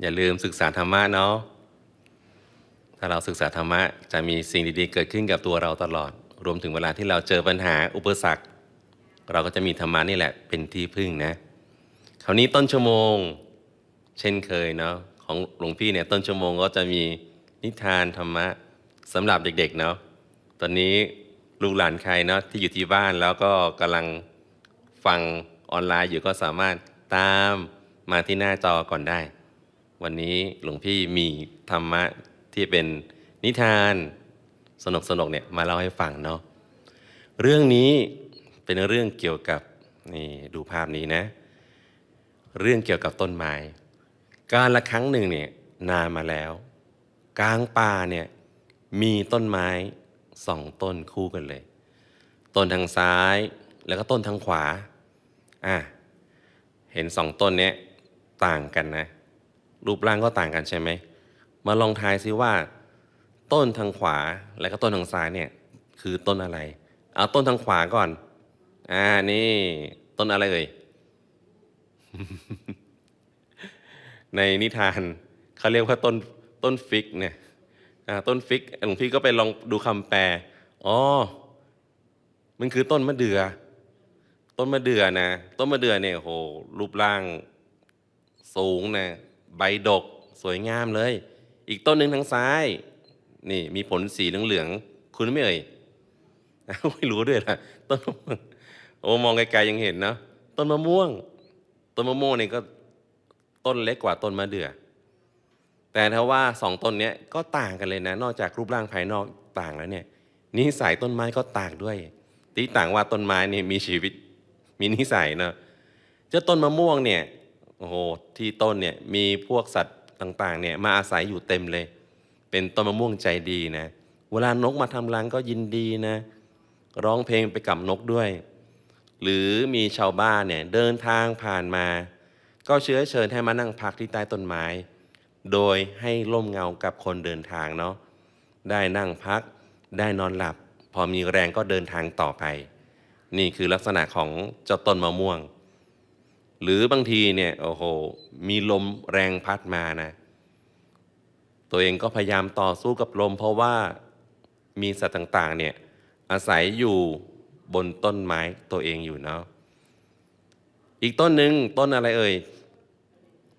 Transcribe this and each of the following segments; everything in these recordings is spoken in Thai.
อย่าลืมศึกษาธรรมะเนาะถ้าเราศึกษาธรรมะจะมีสิ่งดีๆ เกิดขึ้นกับตัวเราตลอด รวมถึงเวลาที่เราเจอปัญหาอุปสรรค เราก็จะมีธรรมะนี่แหละเป็นที่พึ่งนะ คราวนี้ต้นชั่วโมง เช่นเคยเนาะของหลวงพี่เนี่ยต้นชั่วโมงก็จะมีนิทานธรรมะสำหรับเด็กๆเนาะตอนนี้ลูกหลานใครเนาะที่อยู่ที่บ้านแล้วก็กำลังฟังออนไลน์อยู่ก็สามารถตามมาที่หน้าจอก่อนได้ วันนี้หลวงพี่มีธรรมะที่เป็นนิทานสนุกสนุกๆเนี่ยมาเล่าให้ฟังเนาะเรื่องนี้เป็นเรื่องเกี่ยวกับนี่ดูภาพนี้นะ เรื่องเกี่ยวกับต้นไม้ การละครั้งหนึ่งเนี่ยนานมาแล้ว กลางป่าเนี่ยมีต้นไม้สองต้นคู่กันเลย ต้นทางซ้ายแล้วก็ต้นทางขวาอะเห็นสองต้นเนี้ยต่างกันนะ รูปร่างก็ต่างกันใช่ไหม มาลองทายซิว่า ต้นทางขวาและก็ต้นทางซ้ายเนี่ยคือต้นอะไร เอาต้นทางขวาก่อน อ่านี่ ต้นอะไรเอ่ย ในนิทานเขาเรียกว่าต้นต้นฟิกเนี่ยอ่าต้นฟิกหลวงพี่ก็ไปลองดูคำแปล อ๋อ มันคือต้นมะเดื่อ ต้นมะเดื่อนะ ต้นมะเดื่อเนี่ยโหรูปร่างสูงนะ ใบดกสวยงามเลย อีกต้นหนึ่งทางซ้าย นี่มีผลสีเหลืองๆคุณไม่เอ่ยไม่รู้ด้วยนะต้นมะม่วงโอ้มองไกลๆยังเห็นนะต้นมะม่วง ต้นมะม่วงนี่ก็ต้นเล็กกว่าต้นมะเดื่อ แต่ถ้าว่าสองต้นนี้ก็ต่างกันเลยนะ นอกจากรูปร่างภายนอกต่างแล้วเนี่ยนิสัยต้นไม้ก็ต่างด้วยที่ต่างว่าต้นไม้นี่มีชีวิตมีนิสัยเนาะเจ้าต้นมะม่วงเนี่ย โอ้โหที่ต้นเนี่ยมีพวกสัตว์ต่างๆเนี่ยมาอาศัยอยู่เต็มเลย เป็นต้นมะม่วงใจดีนะ เวลานกมาทำรังก็ยินดีนะ ร้องเพลงไปกับนกด้วย หรือมีชาวบ้านเนี่ยเดินทางผ่านมา ก็เชื้อเชิญให้มานั่งพักที่ใต้ต้นไม้ โดยให้ร่มเงากับคนเดินทางเนาะได้นั่งพักได้นอนหลับ พอมีแรงก็เดินทางต่อไป นี่คือลักษณะของเจ้าต้นมะม่วง หรือบางทีเนี่ยโอ้โหมีลมแรงพัดมานะ ตัวเองก็พยายามต่อสู้กับลม เพราะว่ามีสัตว์ต่างๆเนี่ยอาศัยอยู่บนต้นไม้ตัวเองอยู่เนาะอีกต้นหนึ่งต้นอะไรเอ่ย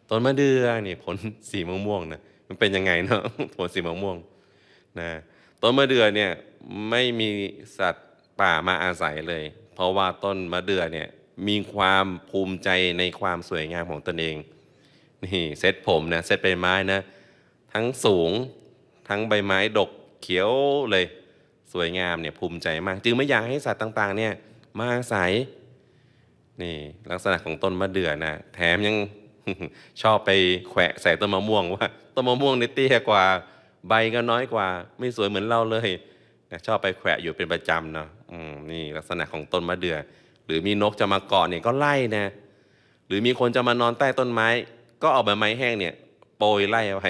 ต้นมะเดื่อนี่ผลสีม่วงๆนะมันเป็นยังไงเนาะผลสีม่วงๆนะต้นมะเดื่อเนี่ยไม่มีสัตว์ป่ามาอาศัยเลย เพราะว่าต้นมะเดื่อเนี่ย มีความภูมิใจในความสวยงามของตนเอง นี่เซตผมนะเซตใบไม้นะ ทั้งสูงทั้งใบไม้ดกเขียวเลย สวยงามเนี่ยภูมิใจมาก จึงไม่อยากให้สัตว์ต่าง ๆ เนี่ยมาอาศัยนี่ลักษณะของต้นมะเดื่อนะแถมยังชอบไปแขวะใส่ต้นมะม่วงว่าต้นมะม่วงนี่เตี้ยกว่า ใบก็น้อยกว่า ไม่สวยเหมือนเราเลยนะชอบไปแขวะอยู่เป็นประจำเนาะอืมนี่ลักษณะของต้นมะเดื่อ หรือมีนกจะมาเกาะเนี่ยก็ไล่นะ หรือมีคนจะมานอนใต้ต้นไม้ ก็เอาใบไม้แห้งเนี่ยโปรยไล่ไป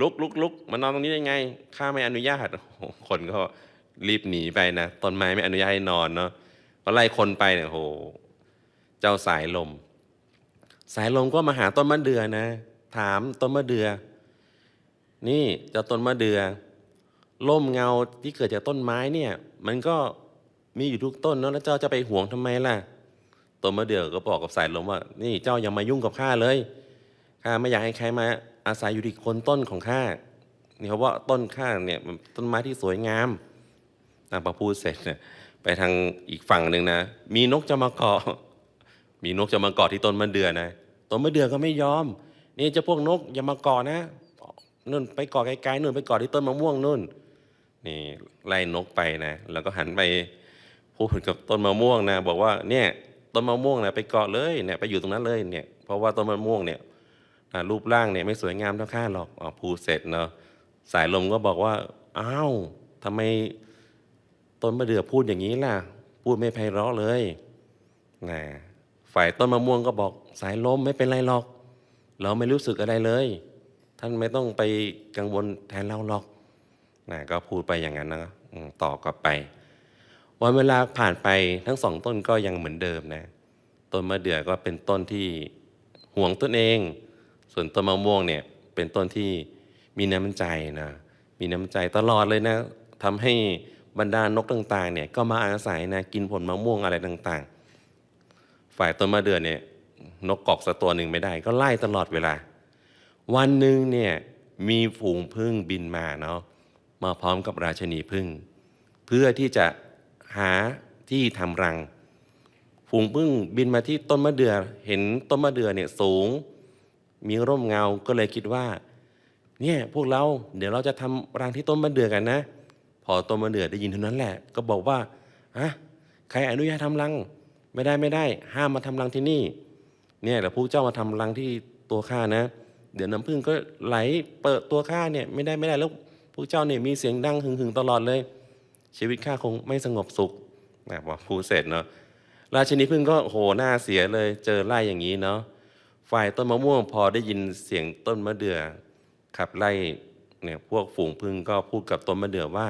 ลุกลุกลุกมานอนตรงนี้ได้ไงข้าไม่อนุญาตคนก็รีบหนีไปนะต้นไม้ไม่อนุญาตให้นอนเนาะก็ไล่คนไปเนี่ยโอ้โหเจ้าสายลม สายลมก็มาหาต้นมะเดื่อนะ ถามต้นมะเดื่อนี่เจ้าต้นมะเดื่อล่มเงาที่เกิดจากต้นไม้เนี่ย มันก็ มีอยู่ทุกต้นเนาะแล้วเจ้าจะไปหวงทำไมล่ะต้นมะเดื่อก็บอกกับสายลมว่า นี่เจ้าอย่ามายุ่งกับข้าเลยข้าไม่อยากให้ใครมาอาศัยอยู่ที่โคนต้นของข้านี่เพราะว่าต้นข้าเนี่ยต้นไม้ที่สวยงามนางพอพูดเสร็จเนี่ยไปทางอีกฝั่งหนึ่งนะ มีนกจะมาเกาะ มีนกจะมาเกาะที่ต้นมะเดื่อนะต้นมะเดื่อก็ไม่ยอม นี่เจะพวกนกอย่ามาเกาะนะนู่นไปเกาะไกลๆนู่นไปเกาะที่ต้นมะม่วงนู่นนี่ไล่นกไปนะ แล้วก็หันไป พูดกับต้นมะม่วงนะบอกว่าเนี่ยต้นมะม่วงนะไปเกาะเลยเนี่ยไปอยู่ตรงนั้นเลยเนี่ยเพราะว่าต้นมะม่วงเนี่ยรูปร่างเนี่ยไม่สวยงามเท่าข้าหรอกอ๋อพูดเสร็จเนาะสายลมก็บอกว่าอ้าวทำไมต้นมะเดื่อพูดอย่างนี้ล่ะ พูดไม่ไพเราะเลยนะฝ่ายต้นมะม่วงก็บอกสายลมไม่เป็นไรหรอก เราไม่รู้สึกอะไรเลย ท่านไม่ต้องไปกังวลแทนเราหรอกนะก็พูดไปอย่างนั้นนะต่อกลับไป วันเวลาผ่านไปทั้งสองต้นก็ยังเหมือนเดิมนะต้นมะเดื่อก็เป็นต้นที่ห่วงตนเอง ส่วนต้นมะม่วงเนี่ยเป็นต้นที่มีน้ำใจนะมีน้ำใจตลอดเลยนะทำให้บรรดานกต่างๆเนี่ยก็มาอาศัยนะกินผลมะม่วงอะไรต่างๆ ฝ่ายต้นมะเดื่อเนี่ยนกกอกสักตัวหนึ่งไม่ได้ ก็ไล่ตลอดเวลา วันหนึ่งเนี่ยมีฝูงพึ่งบินมาเนาะมาพร้อมกับราชนีพึ่ง เพื่อที่จะ หาที่ทำรังฝูงพึ่งบินมาที่ต้นมะเดื่อเห็นต้นมะเดื่อเนี่ยสูง มีร่มเงาก็เลยคิดว่า เนี่ยพวกเราเดี๋ยวเราจะทำรังที่ต้นมะเดื่อกันนะ พอต้นมะเดื่อได้ยินเท่านั้นแหละ ก็บอกว่าฮะใครอนุญาตทำรังไม่ได้ไม่ได้ ห้ามมาทำรังที่นี่ เนี่ยแต่พวกเจ้ามาทำรังที่ตัวข้านะ เดี๋ยวน้ำพึ่งก็ไหลเปิดตัวข้าเนี่ยไม่ได้ไม่ได้แล้วพวกเจ้าเนี่ยมีเสียงดังหึงหึงๆตลอดเลย ชีวิตข้าคงไม่สงบสุขนะพอพูดเสร็จเนาะราชินีพึ่งก็โหหน้าเสียเลยเจอไล่อย่างนี้เนาะฝ่ายต้นมะม่วงพอได้ยินเสียงต้นมะเดื่อขับไล่เนี่ยพวกฝูงพึ่งก็พูดกับต้นมะเดื่อว่า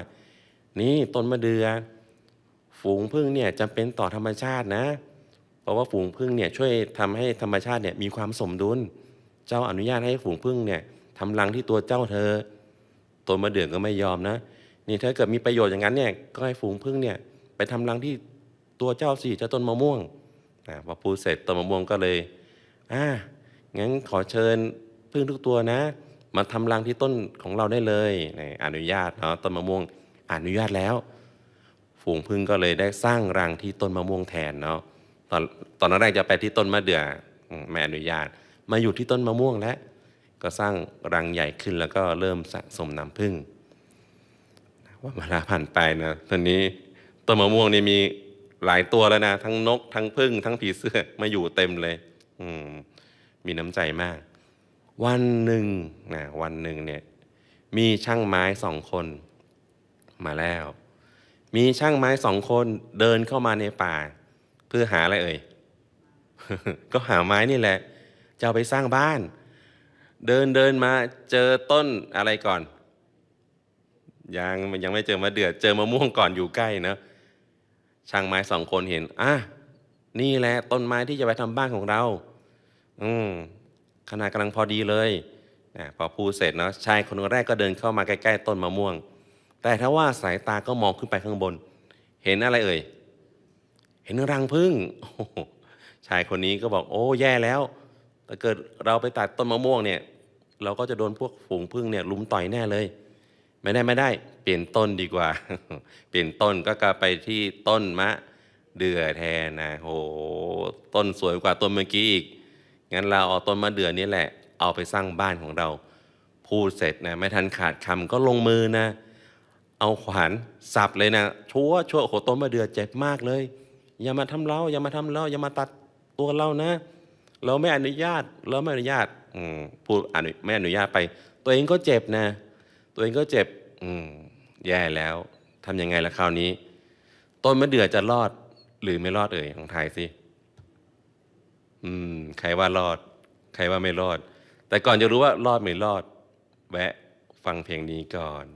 นี่ต้นมะเดื่อฝูงพึ่งเนี่ยจำเป็นต่อธรรมชาตินะ เพราะว่าฝูงพึ่งเนี่ยช่วยทำให้ธรรมชาติเนี่ยมีความสมดุล เจ้าอนุญาตให้ฝูงพึ่งเนี่ยทำรังที่ตัวเจ้าเธอตัวมะเดื่อก็ไม่ยอมนะ นี่ถ้าเกิดมีประโยชน์อย่างนั้นเนี่ยก็ให้ฝูงพึ่งเนี่ยไปทำรังที่ตัวเจ้าสิเจ้าต้นมะม่วงนะพอพูดเสร็จต้นมะม่วงก็เลยอ่างั้นขอเชิญพึ่งทุกตัวนะ มาทำรังที่ต้นของเราได้เลยนี่อนุญาตเนาะต้นมะม่วงอนุญาตแล้ว ฝูงพึ่งก็เลยได้สร้างรังที่ต้นมะม่วงแทนเนาะตอนตอนแรกจะไปที่ต้นมะเดื่อไม่อนุญาต มาอยู่ที่ต้นมะม่วงแล้วก็สร้างรังใหญ่ขึ้นแล้วก็เริ่มสะสมน้ำผึ้ง เวลาผ่านไปนะตอนนี้ต้นมะม่วงนี่มีหลายตัวแล้วนะ ทั้งนก ทั้งผึ้งทั้งผีเสื้อมาอยู่เต็มเลย อืมมีน้ำใจมาก วันหนึ่งนะวันหนึ่งเนี่ย มีช่างไม้สองคน มาแล้ว มีช่างไม้สองคนเดินเข้ามาในป่า เพื่อหาอะไรเอ่ยก็หาไม้นี่แหละ จะเอาไปสร้างบ้าน เดินเดินมาเจอต้นอะไรก่อน ยังยังไม่เจอมะเดือเจอมะม่วงก่อนอยู่ใกล้เนอะช่างไม้สองคนเห็นอะนี่แหละต้นไม้ที่จะไปทำบ้านของเรา อืมขนาดกำลังพอดีเลยนะพอพูดเสร็จเนาะชายคนแรกก็เดินเข้ามาใกล้ๆต้นมะม่วง แต่ถ้าว่าสายตาก็มองขึ้นไปข้างบน เห็นอะไรเอ่ย เห็นรังผึ้งชายคนนี้ก็บอก โอ้แย่แล้วถ้าเกิดเราไปตัดต้นมะม่วงเนี่ย เราก็จะโดนพวกฝูงผึ้งเนี่ยลุมต่อยแน่เลย ไม่ได้ไม่ได้ เปลี่ยนต้นดีกว่า เปลี่ยนต้นก็กลับไปที่ต้นมะเดือแทนนะโหต้นสวยกว่าต้นเมื่อกี้อีก งั้นเราเอาต้นมะเดือนี้แหละ เอาไปสร้างบ้านของเรา พูดเสร็จนะ ไม่ทันขาดคำก็ลงมือนะ เอาขวานสับเลยนะชั่วชั่วโอ้โหต้นมะเดือเจ็บมากเลย อย่ามาทำเราอย่ามาทำเราอย่ามาตัดตัวเรานะ เราไม่อนุญาตเราไม่อนุญาตอืมพูดอนุไม่อนุญาตไป ตัวเองก็เจ็บนะ ตัวเองก็เจ็บ อืม แย่แล้วทำยังไงละคราวนี้ ต้นมะเดื่อจะรอด หรือไม่รอดเอ่ยลองทายสิ อืม ใครว่ารอด ใครว่าไม่รอด แต่ก่อนจะรู้ว่ารอดไม่รอด แวะ ฟังเพลงนี้ก่อน